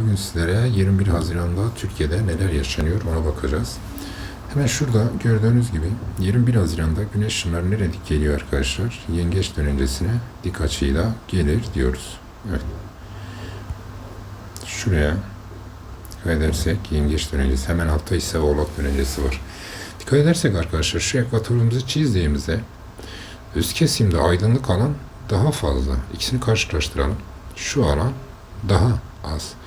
Bugün sizlere 21 Haziran'da Türkiye'de neler yaşanıyor ona bakacağız. Hemen şurada gördüğünüz gibi 21 Haziran'da güneş ışınları nereye dik geliyor arkadaşlar? Yengeç dönencesine dik açıyla gelir diyoruz. Evet. Şuraya dikkat edersek yengeç dönencesi hemen altta ise oğlak dönencesi var. Dikkat edersek arkadaşlar şu ekvatorumuzu çizdiğimizde üst kesimde aydınlık alan daha fazla. İkisini karşılaştıralım. Şu alan daha az.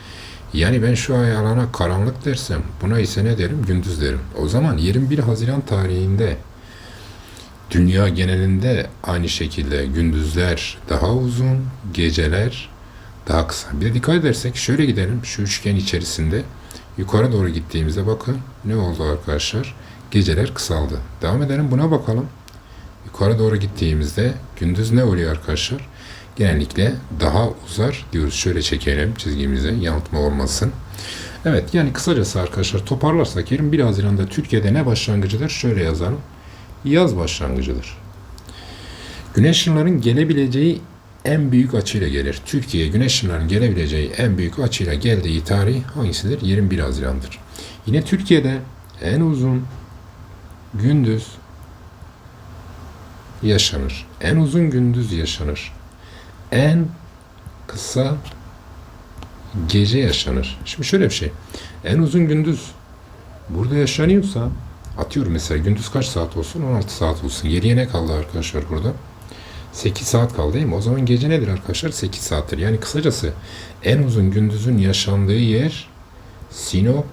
Yani ben şu ay alana karanlık dersem buna ise ne derim? Gündüz derim. O zaman 21 Haziran tarihinde dünya genelinde aynı şekilde gündüzler daha uzun, geceler daha kısa. Bir de dikkat edersek şöyle gidelim. Şu üçgen içerisinde yukarı doğru gittiğimizde bakın ne oldu arkadaşlar? Geceler kısaldı. Devam edelim buna bakalım. Yukarı doğru gittiğimizde gündüz ne oluyor arkadaşlar? Genellikle daha uzar diyoruz. Şöyle çekelim çizgimizi yanıltma olmasın. Evet yani kısacası arkadaşlar toparlarsak 21 Haziran'da Türkiye'de ne başlangıcıdır? Şöyle yazalım. Yaz başlangıcıdır. Güneş ışınlarının gelebileceği en büyük açıyla gelir. Türkiye'ye güneş ışınlarının gelebileceği en büyük açıyla geldiği tarih hangisidir? 21 Haziran'dır. Yine Türkiye'de en uzun gündüz yaşanır. En uzun gündüz yaşanır. En kısa gece yaşanır. Şimdi şöyle bir şey. En uzun gündüz burada yaşanıyorsa atıyorum mesela gündüz kaç saat olsun? 16 saat olsun. Geriye ne kaldı arkadaşlar burada? 8 saat kaldı değil mi? O zaman gece nedir arkadaşlar? 8 saattir. Yani kısacası en uzun gündüzün yaşandığı yer Sinop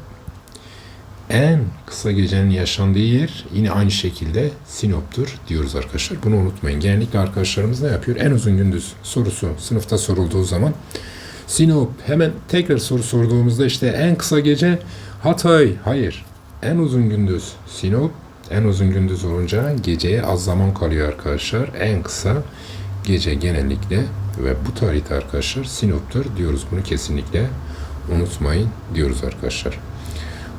en kısa gecenin yaşandığı yer yine aynı şekilde Sinop'tur diyoruz arkadaşlar. Bunu unutmayın. Genellikle arkadaşlarımız ne yapıyor? En uzun gündüz sorusu sınıfta sorulduğu zaman Sinop hemen tekrar soru sorduğumuzda işte en kısa gece Hatay. Hayır. En uzun gündüz Sinop. En uzun gündüz olunca geceye az zaman kalıyor arkadaşlar. En kısa gece genellikle ve bu tarihte arkadaşlar Sinop'tur diyoruz. Bunu kesinlikle unutmayın diyoruz arkadaşlar.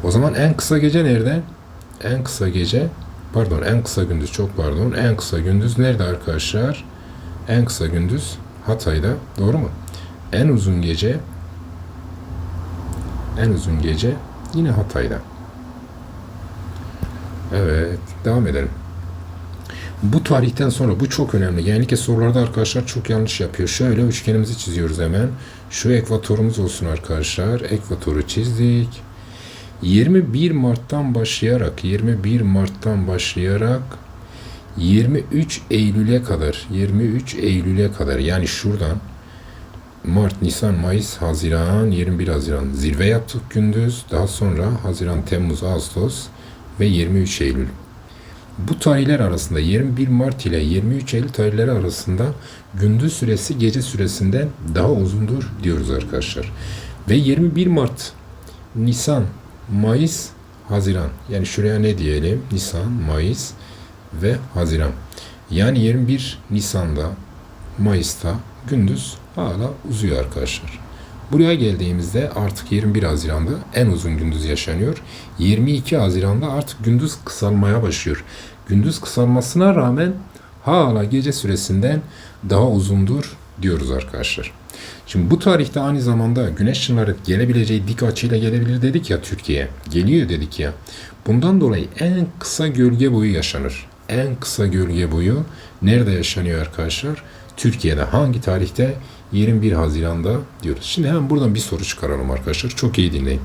O zaman en kısa gece nerede? En kısa gece, pardon en kısa gündüz çok pardon. En kısa gündüz nerede arkadaşlar? En kısa gündüz Hatay'da. Doğru mu? En uzun gece en uzun gece yine Hatay'da. Evet, devam edelim. Bu tarihten sonra bu çok önemli. Genellikle sorularda arkadaşlar çok yanlış yapıyor. Şöyle üçgenimizi çiziyoruz hemen. Şu ekvatorumuz olsun arkadaşlar. Ekvatoru çizdik. 21 Mart'tan başlayarak 21 Mart'tan başlayarak 23 Eylül'e kadar 23 Eylül'e kadar yani şuradan Mart, Nisan, Mayıs, Haziran, 21 Haziran zirve yaptık gündüz. Daha sonra Haziran, Temmuz, Ağustos ve 23 Eylül. Bu tarihler arasında 21 Mart ile 23 Eylül tarihleri arasında gündüz süresi gece süresinden daha uzundur diyoruz arkadaşlar. Ve 21 Mart, Nisan, Mayıs, Haziran. Yani şuraya ne diyelim? Nisan, Mayıs ve Haziran. Yani 21 Nisan'da, Mayıs'ta gündüz hala uzuyor arkadaşlar. Buraya geldiğimizde artık 21 Haziran'da en uzun gündüz yaşanıyor. 22 Haziran'da artık gündüz kısalmaya başlıyor. Gündüz kısalmasına rağmen hala gece süresinden daha uzundur diyoruz arkadaşlar. Şimdi bu tarihte aynı zamanda güneş ışınları gelebileceği dik açıyla gelebilir dedik ya Türkiye. Geliyor dedik ya. Bundan dolayı en kısa gölge boyu yaşanır. En kısa gölge boyu nerede yaşanıyor arkadaşlar? Türkiye'de hangi tarihte? 21 Haziran'da diyoruz. Şimdi hemen buradan bir soru çıkaralım arkadaşlar. Çok iyi dinleyin.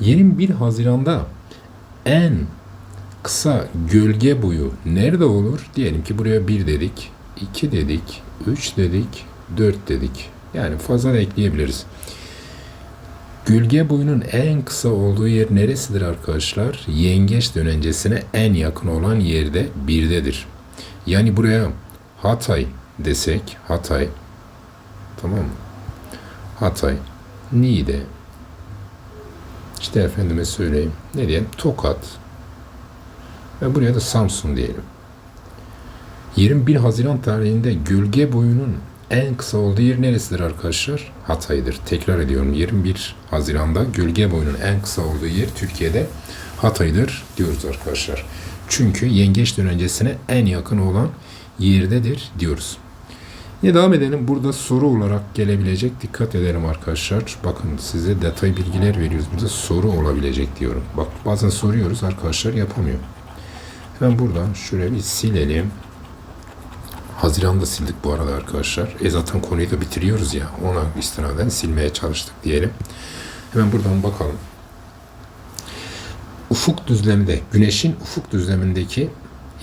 21 Haziran'da en kısa gölge boyu nerede olur? Diyelim ki buraya 1 dedik, 2 dedik, 3 dedik, 4 dedik. Yani fazla ekleyebiliriz. Gölge boyunun en kısa olduğu yer neresidir arkadaşlar? Yengeç dönencesine en yakın olan yerde birdedir. Yani buraya Hatay desek, Hatay tamam mı? Hatay, Niğde, işte efendime söyleyeyim, ne diyelim, Tokat ve buraya da Samsun diyelim. 21 Haziran tarihinde gölge boyunun en kısa olduğu yer neresidir arkadaşlar? Hatay'dır. Tekrar ediyorum 21 Haziran'da gölge boyunun en kısa olduğu yer Türkiye'de Hatay'dır diyoruz arkadaşlar. Çünkü yengeç dönencesine en yakın olan yerdedir diyoruz. Yine devam edelim. Burada soru olarak gelebilecek. Dikkat edelim arkadaşlar. Bakın size detay bilgiler veriyoruz. Burada soru olabilecek diyorum. Bak bazen soruyoruz arkadaşlar yapamıyor. Hemen buradan şöyle bir silelim. Haziran'da sildik bu arada arkadaşlar. E zaten konuyu da bitiriyoruz ya. Ona istinaden silmeye çalıştık diyelim. Hemen buradan bakalım. Ufuk düzleminde, güneşin ufuk düzlemindeki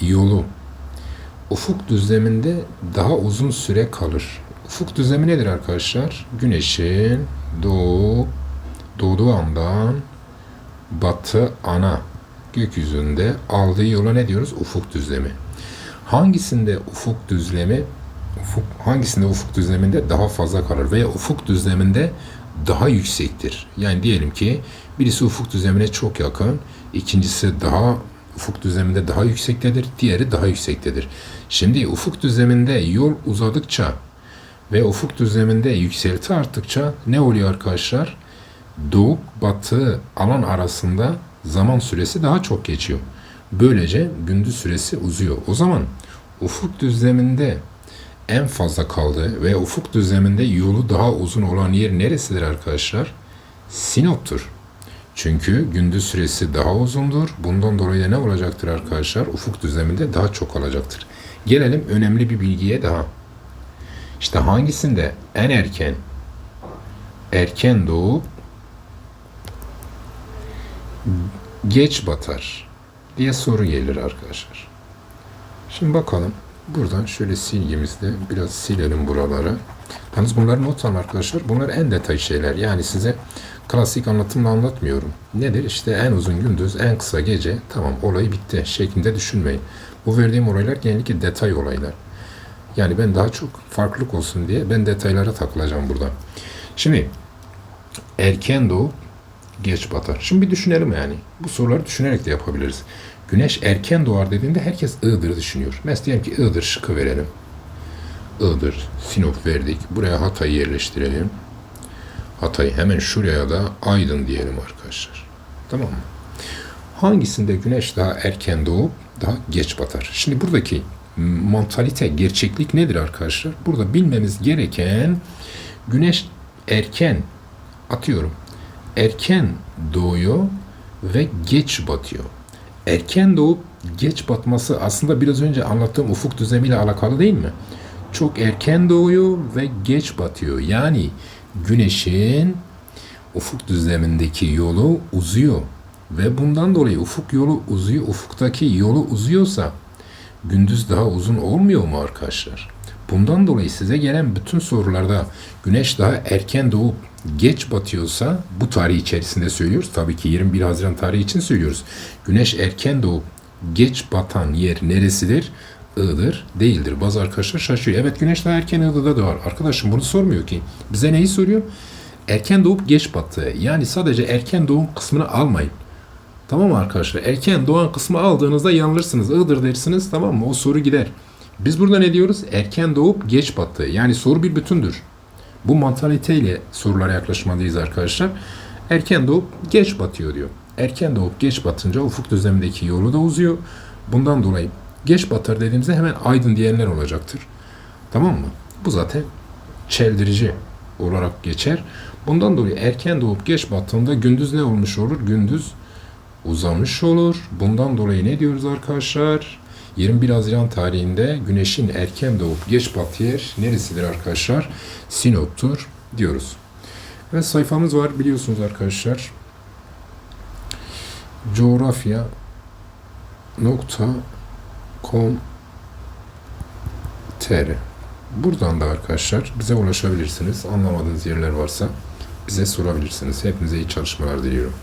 yolu ufuk düzleminde daha uzun süre kalır. Ufuk düzlemi nedir arkadaşlar? Güneşin doğu doğduğu andan batı ana gökyüzünde aldığı yola ne diyoruz? Ufuk düzlemi. Hangisinde ufuk düzlemi ufuk hangisinde ufuk düzleminde daha fazla kalır veya ufuk düzleminde daha yüksektir. Yani diyelim ki birisi ufuk düzlemine çok yakın, ikincisi daha ufuk düzleminde daha yüksektedir, diğeri daha yüksektedir. Şimdi ufuk düzleminde yol uzadıkça ve ufuk düzleminde yükselti arttıkça ne oluyor arkadaşlar? Doğup batı alan arasında zaman süresi daha çok geçiyor. Böylece gündüz süresi uzuyor. O zaman ufuk düzleminde en fazla kaldığı ve ufuk düzleminde yolu daha uzun olan yer neresidir arkadaşlar? Sinop'tur. Çünkü gündüz süresi daha uzundur. Bundan dolayı da ne olacaktır arkadaşlar? Ufuk düzleminde daha çok olacaktır. Gelelim önemli bir bilgiye daha. İşte hangisinde en erken erken doğup geç batar diye soru gelir arkadaşlar. Şimdi bakalım. Buradan şöyle silgimizde biraz silelim buraları. Yalnız bunları not alın arkadaşlar. Bunlar en detay şeyler. Yani size klasik anlatımla anlatmıyorum. Nedir? İşte en uzun gündüz, en kısa gece. Tamam olay bitti şeklinde düşünmeyin. Bu verdiğim olaylar genellikle detay olaylar. Yani ben daha çok farklılık olsun diye ben detaylara takılacağım burada. Şimdi erken doğup geç batar. Şimdi bir düşünelim yani. Bu soruları düşünerek de yapabiliriz. Güneş erken doğar dediğinde herkes Iğdır'ı düşünüyor. Mesela diyelim ki Iğdır şıkı verelim. Iğdır, Sinop verdik. Buraya Hatay'ı yerleştirelim. Hatay hemen şuraya da Aydın diyelim arkadaşlar. Tamam mı? Hangisinde güneş daha erken doğup daha geç batar? Şimdi buradaki mantalite, gerçeklik nedir arkadaşlar? Burada bilmemiz gereken güneş erken atıyorum. Erken doğuyor ve geç batıyor. Erken doğup geç batması aslında biraz önce anlattığım ufuk düzlemiyle alakalı değil mi? Çok erken doğuyor ve geç batıyor. Yani güneşin ufuk düzlemindeki yolu uzuyor. Ve bundan dolayı ufuk yolu uzuyor. Ufuktaki yolu uzuyorsa gündüz daha uzun olmuyor mu arkadaşlar? Bundan dolayı size gelen bütün sorularda güneş daha erken doğup geç batıyorsa bu tarih içerisinde söylüyoruz. Tabii ki 21 Haziran tarihi için söylüyoruz. Güneş erken doğup geç batan yer neresidir? Iğdır değildir. Bazı arkadaşlar şaşıyor. Evet güneş daha erken Iğdır'da doğar. Arkadaşım bunu sormuyor ki. Bize neyi soruyor? Erken doğup geç battığı. Yani sadece erken doğum kısmını almayın. Tamam mı arkadaşlar? Erken doğan kısmı aldığınızda yanılırsınız. Iğdır dersiniz tamam mı? O soru gider. Biz burada ne diyoruz? Erken doğup geç battığı. Yani soru bir bütündür. Bu mantaliteyle sorulara yaklaşmalıyız arkadaşlar. Erken doğup geç batıyor diyor. Erken doğup geç batınca ufuk düzlemindeki yolu da uzuyor. Bundan dolayı geç batar dediğimizde hemen aydın diyenler olacaktır. Tamam mı? Bu zaten çeldirici olarak geçer. Bundan dolayı erken doğup geç battığında gündüz ne olmuş olur? Gündüz uzamış olur. Bundan dolayı ne diyoruz arkadaşlar? 21 Haziran tarihinde güneşin erken doğup geç battığı yer neresidir arkadaşlar? Sinop'tur diyoruz. Evet sayfamız var biliyorsunuz arkadaşlar. Coğrafya nokta com tr Buradan da arkadaşlar bize ulaşabilirsiniz. Anlamadığınız yerler varsa bize sorabilirsiniz. Hepinize iyi çalışmalar diliyorum.